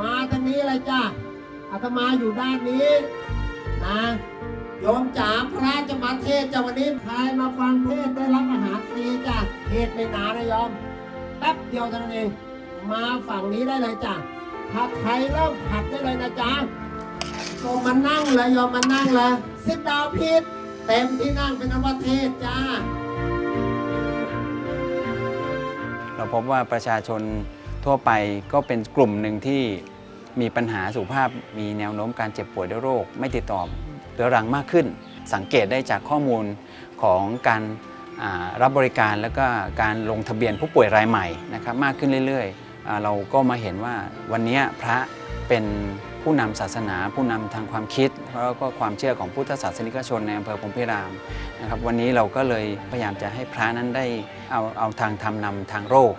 มาทางนี้เลยจ้ะอาตมาอยู่ด้านนี้นะโยมจ๋าพระจะมาเทศจะวันนี้ใครมาฟังเทศได้รับอาหารฟรีจ้ะเทศไม่นานนะโยมแป๊บเดียวเท่านั้นเองมาฝั่งนี้ได้เลยจ้ะผัดไทยเริ่มผัดได้เลยนะจ๊ะโยมมานั่งเลยโยมมานั่งเลยสิดาวพิษเต็มที่นั่งเป็นอวเทศจ้าเราพบว่าประชาชนทั่วไปก็เป็นกลุ่มหนึ่งที่ มีปัญหาสุขภาพ มีแนวโน้มการเจ็บป่วยด้วยโรค ไม่ติดต่อเรื้อรังมากขึ้น สังเกตได้จากข้อมูลของการรับบริการแล้วก็การลงทะเบียนผู้ป่วยรายใหม่นะครับมากขึ้นเรื่อยๆอ่าเราก็มาเห็นว่าวันนี้พระเป็นผู้นำศาสนา ผู้นำทางความคิด แล้วก็ความเชื่อของพุทธศาสนิกชนในอำเภอพรมพิรามนะครับวันนี้เราก็เลยพยายามจะให้พระนั้นได้เอาเอาทางธรรมนำทางโรค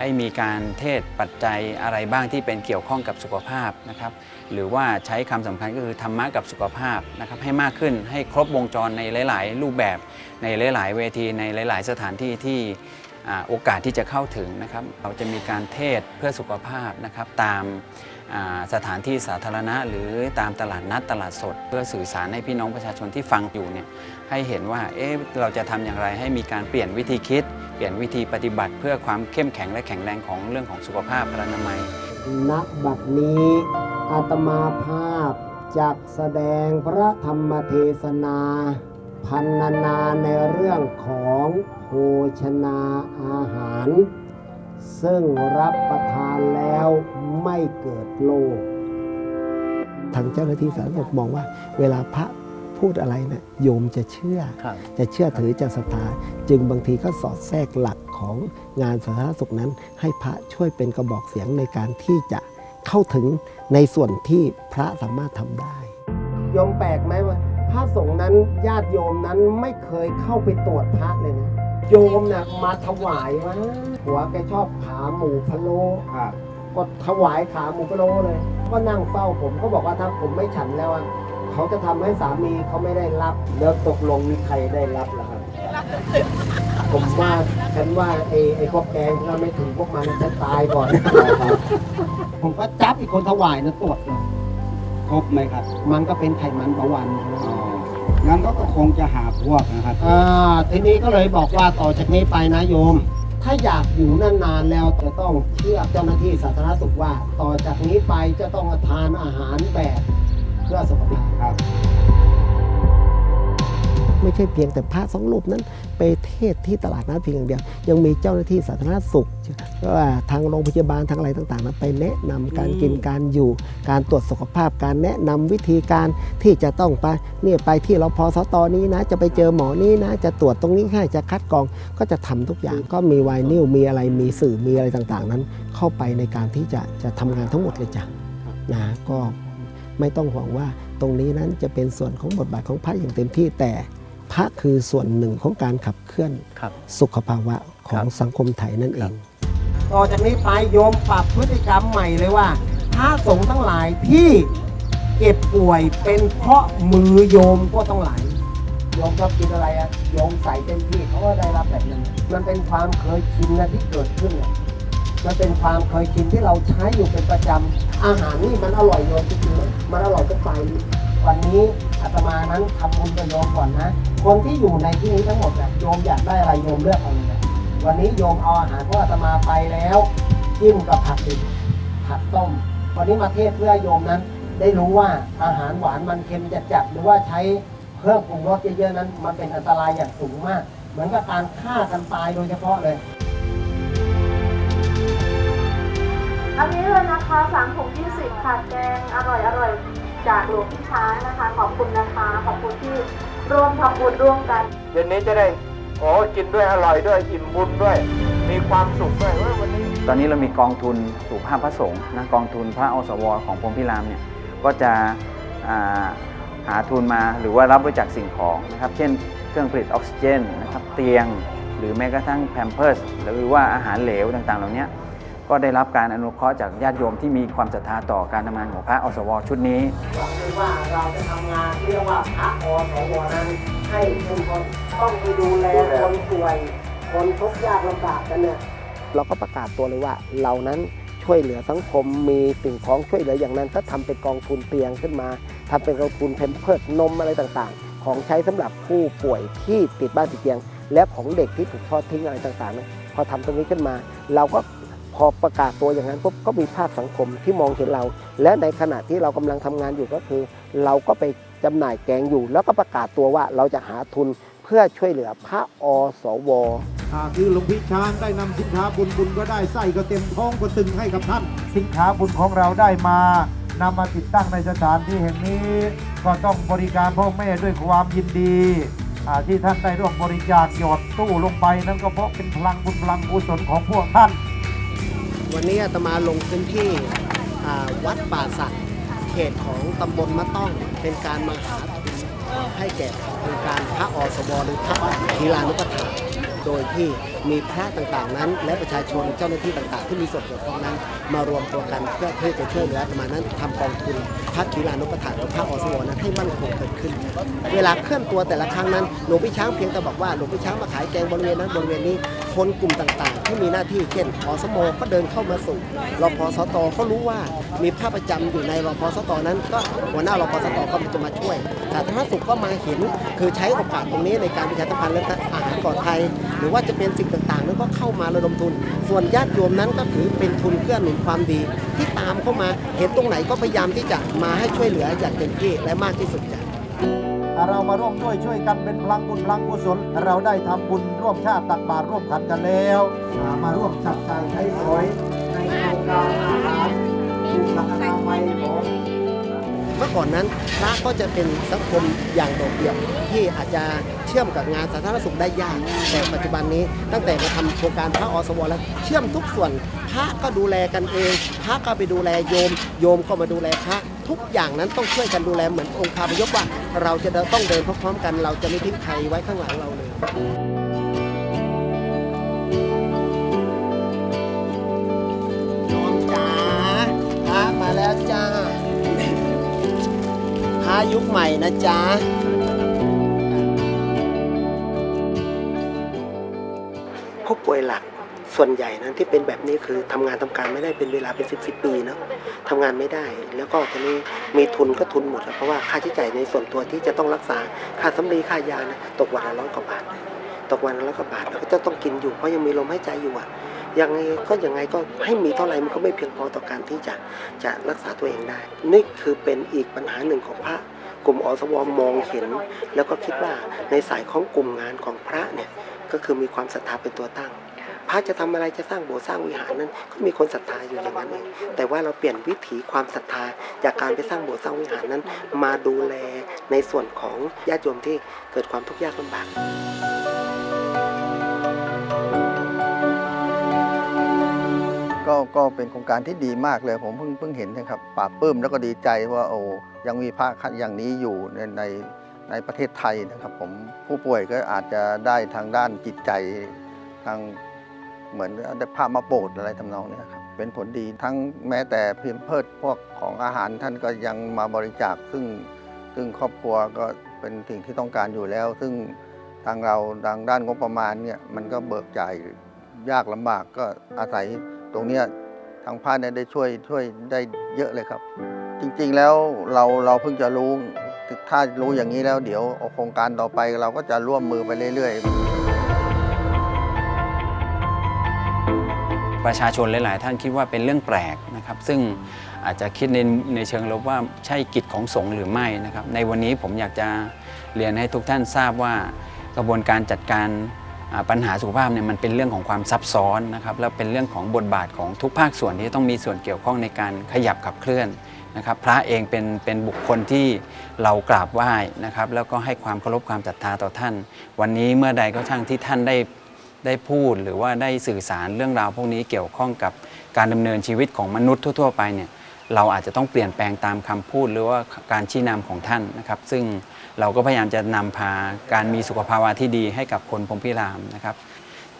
ให้มีการเทศปัจจัยอะไรบ้างที่เป็นเกี่ยวข้องกับสุขภาพนะครับหรือว่าใช้คำสำคัญก็คือธรรมะกับสุขภาพนะครับให้มากขึ้นให้ครบวงจรในหลาย ๆ รูปแบบในหลาย ๆ เวทีในหลาย ๆ สถานที่ที่โอกาสที่จะเข้าถึงนะครับเราจะมีการเทศเพื่อสุขภาพนะครับตาม สถานที่สาธารณะ หรือตามตลาดนัดตลาดสด เพื่อสื่อสารให้พี่น้องประชาชนที่ฟังอยู่เนี่ยให้เห็นว่าเอ๊ะเราจะทำอย่างไรให้มีการเปลี่ยนวิธีคิด เปลี่ยนวิธีปฏิบัติ เพื่อความเข้มแข็งและแข็งแรงของเรื่องของสุขภาพพลานามัยณบัดนี้อาตมาภาพจักแสดงพระธรรมเทศนาพันนานาในเรื่องของโภชนาอาหาร ซึ่งรับประทานแล้ว ไม่เกิดโรคทางเจ้าหน้าที่สาธารณสุขมองว่า เวลาพระพูดอะไรเนะี่ยโยมจะเชื่อ ครับ จะเชื่อถือจะศรัทธาจึงบางทีก็สอดแทรกหลักของงานสาธารณสุขนั้น ให้พระช่วยเป็นกระบอกเสียงในการที่จะเข้าถึงในส่วนที่พระสามารถทำได้ โยมแปลกไหมว่าพระสงฆ์นั้นญาติโยมนั้นไม่เคยเข้าไปตรวจพระเลยนะ โยมเนี่ยมาถวายวะหัวแกชอบขาหมูพะโล้ ก็ถวายขาหมูพะโล้เลย ก็นั่งเฝ้าผมก็บอกว่าถ้าผมไม่ฉันแล้วอะเขาจะทำให้สามีเขาไม่ได้รับ แล้วตกลงมีใครได้รับล่ะครับ ผมว่าฉันว่าไอ้ไอ้พวกแกงถ้าไม่ถึงพวกมันจะตายก่อน ผมก็จับอีกคนถวายนะตรวจเลยครบไหมครับ มันก็เป็นไขมันเบาหวานนะอ๋องั้นก็คงจะหาพวกนะครับอ่าทีนี้ก็เลยบอกว่าต่อจากนี้ไปนะโยม ถ้าอยากอยู่นานๆแล้วจะต้องเชื่อเจ้าหน้าที่สาธารณสุขว่า ต่อจากนี้ไปจะต้องทานอาหารแบบเพื่อสุขภาพครับ ไม่ใช่เพียงแต่พระสองรูปนั้น ไปเทศที่ตลาดนัดเพียงอย่างเดียว ยังมีเจ้าหน้าที่สาธารณสุขว่าทางโรงพยาบาลทางอะไรต่างๆนั้นไปแนะนำการกินการอยู่ การตรวจสุขภาพการแนะนำวิธีการที่จะต้องไปเนี่ยไปที่รพสตนี้นะ จะไปเจอหมอนี้นะ จะตรวจตรงนี้ให้จะคัดกรองก็จะทำทุกอย่างก็มีไวนิลมีอะไรมีสื่อมีอะไรต่างๆ นั้น เข้าไปในการที่จะจะทำงานทั้งหมดเลยจ้ะนะก็ไม่ต้องห่วงว่าตรงนี้นั้นจะเป็นส่วนของบทบาทของพระอย่างเต็มที่แต่ พระคือส่วนหนึ่งของการขับเคลื่อนครับสุขภาวะขอครังบสังคมไทยนั่นเองต่อจากนี้ไปโยมปรับพฤติกรรมใหม่เลยว่าพระสงฆ์ทั้งหลายที่เก็บป่วยเป็นเพราะมือโยมก็ต้องไหลายโยมชอบกินอะไรอะโยมใส่เต็มที่เขาก็ได้รับแบบนั้นมันเป็นความเคยชินนะที่เกิดขึ้นอะมันเป็นความเคยชินที่เราใช้อยู่เป็นประจำอาหารนี่มันอร่อยโยมจริงๆนะมันอร่อยก็ไปวันนี้ อาตมานั้นทำบุญกับโยมก่อนนะ คนที่อยู่ในที่นี้ทั้งหมดอะโยมอยากได้อะไรโยมเลือกเอาเลยนะวันนี้โยมเอาอาหารพวกอาตมาไปแล้วจิ้มกับผักดิบผักต้ม วันนี้มาเทศเพื่อโยมนั้น ได้รู้ว่าอาหารหวานมันเค็มจัดๆหรือว่าใช้เพิ่มปรุงรสเยอะๆนั้น มันเป็นอันตรายอย่างสูงมาก เหมือนกับการฆ่ากันตายโดยเฉพาะเลยอันนี้เลยนะคะสามถุงยี่สิบค่ะแกงอร่อยอร่อย จากหลวงพี่ช้างนะคะ ขอบคุณนะคะ ขอบคุณที่ร่วมทำบุญร่วมกัน เย็นนี้จะได้โอ้กินด้วยอร่อยด้วยอิ่มบุญด้วย มีความสุขด้วยเว้ยวันนี้ ตอนนี้เรามีกองทุนสุขภาพพระสงฆ์นะกองทุนพระอสวของพรหมพิรามเนี่ยก็จะอ่าหาทุนมาหรือว่ารับบริจาคสิ่งของนะครับเช่น เครื่องผลิตออกซิเจนนะครับเตียง หรือแม้กระทั่งแพมเพิร์สหรือว่าอาหารเหลวต่างๆ เหล่านี้ ก็ได้รับการอนุเคราะห์จากญาติโยมที่มีความศรัทธาต่อการทำงานของพระอสวชุดนี้บอกเลยว่าเราจะทำงานเรียกว่าพระอสวนั้นให้ชุมชนต้องไปดูแลคนป่วย คนทุกข์ยากลำบากกันเนี่ยเราก็ประกาศตัวเลยว่าเรานั้นช่วยเหลือสังคมมีสิ่งของช่วยเหลืออย่างนั้น ถ้าทำเป็นกองทุนเตียงขึ้นมาทำเป็นกองทุนเพมเพิร์ดนมอะไรต่างๆ ของใช้สำหรับผู้ป่วยที่ติดบ้านติดเตียง และของเด็กที่ถูกทอดทิ้งอะไรต่างๆนะพอทำตรงนี้ขึ้นมา เราก็ อประกาศตัวอย่างนั้นปุ๊บก็มีภาคสังคมที่มองเห็นเรา และในขณะที่เรากำลังทำงานอยู่ก็คือ เราก็ไปจำหน่ายแกงอยู่ แล้วก็ประกาศตัวว่าเราจะหาทุนเพื่อช่วยเหลือพระอสวอ่าคือหลวงพี่ช้างได้นำสินค้าบุญบุญก็ได้ไส้ก็เต็มท้องก็ตึงให้กับท่าน สินค้าบุญของเราได้มานำมาติดตั้งในสถานที่แห่งนี้ ก็ต้องบริการพ่อแม่ด้วยความยินดีที่ท่านได้ร่วมบริจาคหยอดตู้ลงไปนั่นก็เพราะเป็นพลังบุญพลังกุศลของพวกท่าน วันนี้อาตมาลงพื้นที่วัดป่าสักเขตของตำบลมะต้องเป็นการมาหาทุนให้แก่โครงการพระอสบหรือพระธีลานุปถาโดยที่มีพระต่างๆนั้น และประชาชนเจ้าหน้าที่ต่างๆ ที่มีส่วนเกี่ยวข้องนั้น มารวมตัวกันเพื่อที่จะช่วยเหลืออาตมาณนั้นทำกองทุนพระธีลานุปถาหรือพระอสบนั้นให้มั่นคงเกิดขึ้น เวลาเคลื่อนตัวแต่ละครั้งนั้นหลวงพี่ช้างเพียงแต่บอกว่าหลวงพี่ช้างมาขายแกงบริเวณนั้นบริเวณนี้คนกลุ่มต่างๆ ที่มีหน้าที่เช่นอสมก็เดินเข้ามาสู่รพสตเขารู้ว่ามีภาพประจำอยู่ในรพสตนั้น ก็หัวหน้ารพสตก็จะมาช่วยสาธารณสุขก็มาเห็นคือใช้โอกาสตรงนี้ในการประชาสัมพันธ์เรื่องอาหารปลอดภัยหรือว่าจะเป็นสิ่งต่างๆ นั้นก็เข้ามาระดมทุน ส่วนญาติโยมนั้นก็ถือเป็นทุนเพื่อหนุนความดี ที่ตามเข้ามาเห็นตรงไหนก็พยายามที่จะมาให้ช่วยเหลืออย่างเต็มที่และมากที่สุดจ้ะเรามาร่วมด้วยช่วยกันเป็นพลังบุญพลังกุศลเราได้ทำบุญร่วมชาติตักบาตรร่วมขันกันแล้ว มาร่วมจับจ่ายใช้สอยในโครงการอาหารสุขอนามัยของ เมื่อก่อนนั้นพระก็จะเป็นสังคมอย่างโดดเดี่ยวที่อาจจะเชื่อมกับงานสาธารณสุขได้ยาก แต่ปัจจุบันนี้ตั้งแต่มาทำโครงการพระอสวแล้วเชื่อมทุกส่วน พระก็ดูแลกันเอง พระก็ไปดูแลโยม โยมก็มาดูแลพระทุกอย่างนั้นต้องช่วยกันดูแลเหมือนองค์คาพยพว่า เราจะต้องเดินพร้อมๆกัน เราจะไม่ทิ้งใครไว้ข้างหลังเราเลย ยุคใหม่นะจ๊ะผู้ป่วยหลักส่วนใหญ่นั้นที่เป็นแบบนี้คือทำงานทำการไม่ได้เป็นเวลาเป็นสิบสิบปีเนาะทำงานไม่ได้ แล้วก็ทีนี้มีทุนก็ทุนหมดแล้วเพราะว่าค่าใช้จ่ายในส่วนตัวที่จะต้องรักษาค่าสำลีค่ายานะตกวันละร้อยกว่าบาทตกวันละร้อยกว่าบาทแล้วก็จะต้องกินอยู่เพราะยังมีลมหายใจอยู่อะ ยังไงก็ยังไงก็ให้มีเท่าไหร่มันก็ไม่เพียงพอต่อการที่จะจะรักษาตัวเองได้ นี่คือเป็นอีกปัญหาหนึ่งของพระกลุ่มอสวมองเห็น แล้วก็คิดว่าในสายของกลุ่มงานของพระเนี่ยก็คือมีความศรัทธาเป็นตัวตั้งพระจะทำอะไรจะสร้างโบสถ์สร้างวิหารนั้นก็มีคนศรัทธาอยู่อย่างนั้นเองแต่ว่าเราเปลี่ยนวิถีความศรัทธาจากการไปสร้างโบสถ์สร้างวิหารนั้น มาดูแลในส่วนของญาติโยมที่เกิดความทุกข์ยากลำบาก ก็ก็เป็นโครงการที่ดีมากเลยผมเพิ่งเพิ่งเห็นนะครับปลาบปื้มแล้วก็ดีใจว่าโอ้ยังมีพระคันอย่างนี้อยู่ในในในประเทศไทยนะครับ ผมผู้ป่วยก็อาจจะได้ทางด้านจิตใจทางเหมือนได้พระมาโปรดอะไรทำนองนี้ครับเป็นผลดีทั้งแม้แต่เพียงเพิดพวกของอาหารท่านก็ยังมาบริจาคซึ่งซึ่งครอบครัวก็เป็นสิ่งที่ต้องการอยู่แล้ว ซึ่งทางเราทางด้านงบประมาณเนี่ยมันก็เบิกจ่ายยากลำบากก็อาศัย ตรงนี้ทางภาคเนี่ยได้ช่วยช่วยได้เยอะเลยครับ จริงๆแล้วเราเราเพิ่งจะรู้ถ้ารู้อย่างนี้แล้วเดี๋ยวโครงการต่อไปเราก็จะร่วมมือไปเรื่อย ๆ ประชาชนหลาย ๆ ท่านคิดว่าเป็นเรื่องแปลกนะครับ ซึ่งอาจจะคิดในในเชิงลบว่าใช่กิจของสงฆ์หรือไม่นะครับ ในวันนี้ผมอยากจะเรียนให้ทุกท่านทราบว่ากระบวนการจัดการ ปัญหาสุขภาพเนี่ยมันเป็นเรื่องของความซับซ้อนนะครับแล้วเป็นเรื่องของบทบาทของทุกภาคส่วนที่ต้องมีส่วนเกี่ยวข้องในการขยับขับเคลื่อนนะครับพระเองเป็นเป็นบุคคลที่เรากราบไหว้นะครับแล้วก็ให้ความเคารพความศรัทธาต่อท่าน วันนี้เมื่อใดก็ช่างที่ท่านได้ได้พูดหรือว่าได้สื่อสารเรื่องราวพวกนี้เกี่ยวข้องกับการดำเนินชีวิตของมนุษย์ทั่ว ๆ ไปเนี่ย เราอาจจะต้องเปลี่ยนแปลงตามคำพูดหรือว่าการชี้นำของท่านนะครับ ซึ่งเราก็พยายามจะนำพาการมีสุขภาวะที่ดีให้กับคนพรมพิรามนะครับ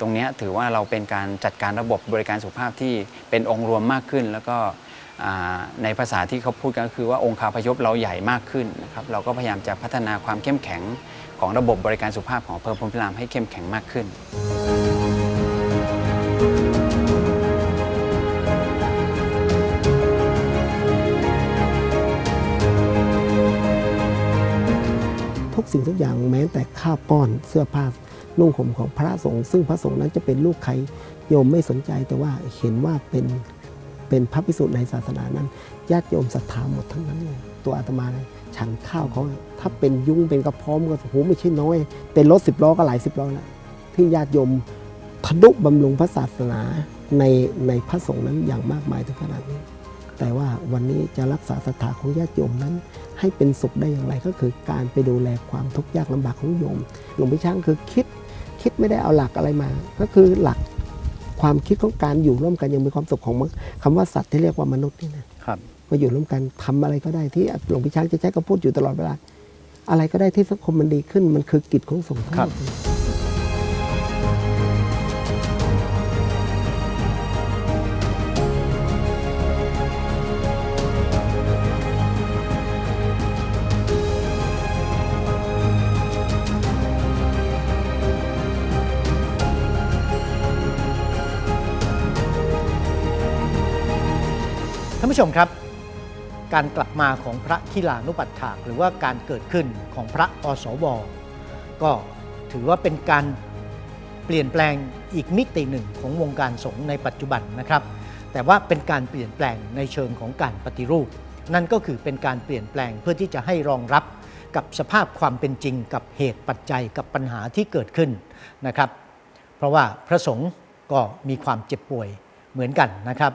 ตรงนี้ถือว่าเราเป็นการจัดการระบบบริการสุขภาพที่เป็นองค์รวมมากขึ้น แล้วก็ในภาษาที่เขาพูดกันก็คือว่าองค์คาพยพเราใหญ่มากขึ้นนะครับเราก็พยายามจะพัฒนาความเข้มแข็งของระบบบริการสุขภาพของอำเภอพรมพิรามให้เข้มแข็งมากขึ้นุกสิ่งทุกอย่างแม้แต่ข้าวป้อนเสื้อผ้านุ่งห่มของพระสงฆ์ซึ่งพระสงฆ์นั้นจะเป็นลูกใครโยมไม่สนใจแต่ว่าเห็นว่าเป็นเป็นพระพิสุในศาสนานั้นญาติโยมศรัทธาหมดทั้งนั้นเลยตัวอาตมาเลยฉันข้าวเขาถ้าเป็นยุ้งเป็นกระพร้อมก็โหไม่ใช่น้อย เป็นรถสิบล้อก็หลายสิบล้อแล้วที่ญาติโยมทะนุบำรุงพระศาสนาในในพระสงฆ์นั้นอย่างมากมายถึงขนาดนี้ แต่ว่าวันนี้จะรักษาศรัทธาของญาติโยมนั้น ให้เป็นสุขได้อย่างไรก็คือการไปดูแลความทุกข์ยากลำบากของโยม หลวงพี่ช้างคือคิดคิดไม่ได้เอาหลักอะไรมา ก็คือหลักความคิดของการอยู่ร่วมกันอยังมีความสุขของมนุษย์คำว่าสัตว์ที่เรียกว่ามนุษย์นี่นะครับมาอยู่ร่วมกันทำอะไรก็ได้ที่หลวงพี่ช้างจะใช้คำพูดอยู่ตลอดเวลาอะไรก็ได้ที่สังคมมันดีขึ้นมันคือกิจของสงฆ์ทั้งหมดานผู้ชมครับ การกลับมาของพระคิลานุปัฏฐากหรือว่าการเกิดขึ้นของพระอสว ก็ถือว่าเป็นการเปลี่ยนแปลงอีกมิติหนึ่งของวงการสงฆ์ในปัจจุบันนะครับ แต่ว่าเป็นการเปลี่ยนแปลงในเชิงของการปฏิรูป นั่นก็คือเป็นการเปลี่ยนแปลงเพื่อที่จะให้รองรับกับสภาพความเป็นจริงกับเหตุปัจจัยกับปัญหาที่เกิดขึ้นนะครับ เพราะว่าพระสงฆ์ก็มีความเจ็บป่วยเหมือนกันนะครับ